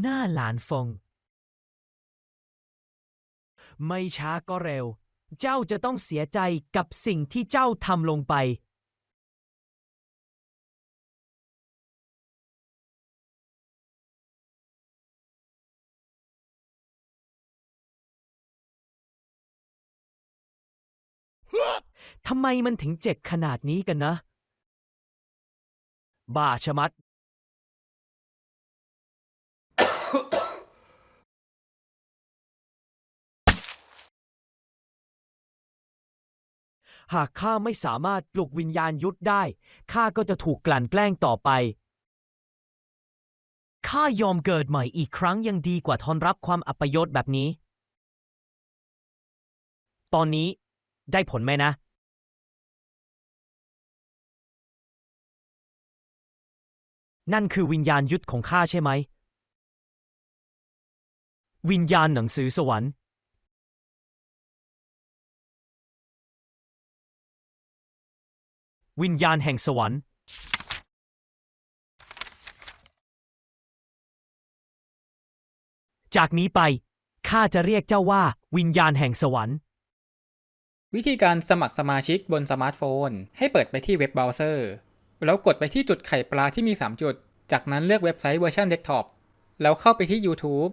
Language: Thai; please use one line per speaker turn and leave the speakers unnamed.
หน้าหลานฟง ไม่ช้าก็เร็ว เจ้าจะต้องเสียใจกับสิ่งที่เจ้าทำลงไป ทำไมมันถึงเจ็บขนาดนี้กันนะ บ้าชะมัด หากข้าไม่สามารถปลุกวิญญาณยุทธได้ ข้าก็จะถูกกลั่นแกล้งต่อไป ข้ายอมเกิดใหม่อีกครั้งยังดีกว่าทนรับความอัปยศแบบนี้ ตอนนี้ได้ผลไหมนะ นั่นคือวิญญาณยุทธของข้าใช่ไหม วิญญาณหนังสือสวรรค์วิญญาณแห่งสวรรค์ จากนี้ไป ข้าจะเรียกเจ้าว่าวิญญาณแห่งสวรรค์
วิธีการสมัครสมาชิกบนสมาร์ทโฟน ให้เปิดไปที่เว็บเบราว์เซอร์ แล้วกดไปที่จุดไข่ปลาที่มี 3 จุด จากนั้นเลือกเว็บไซต์เวอร์ชันเดสก์ท็อป แล้วเข้าไปที่ YouTube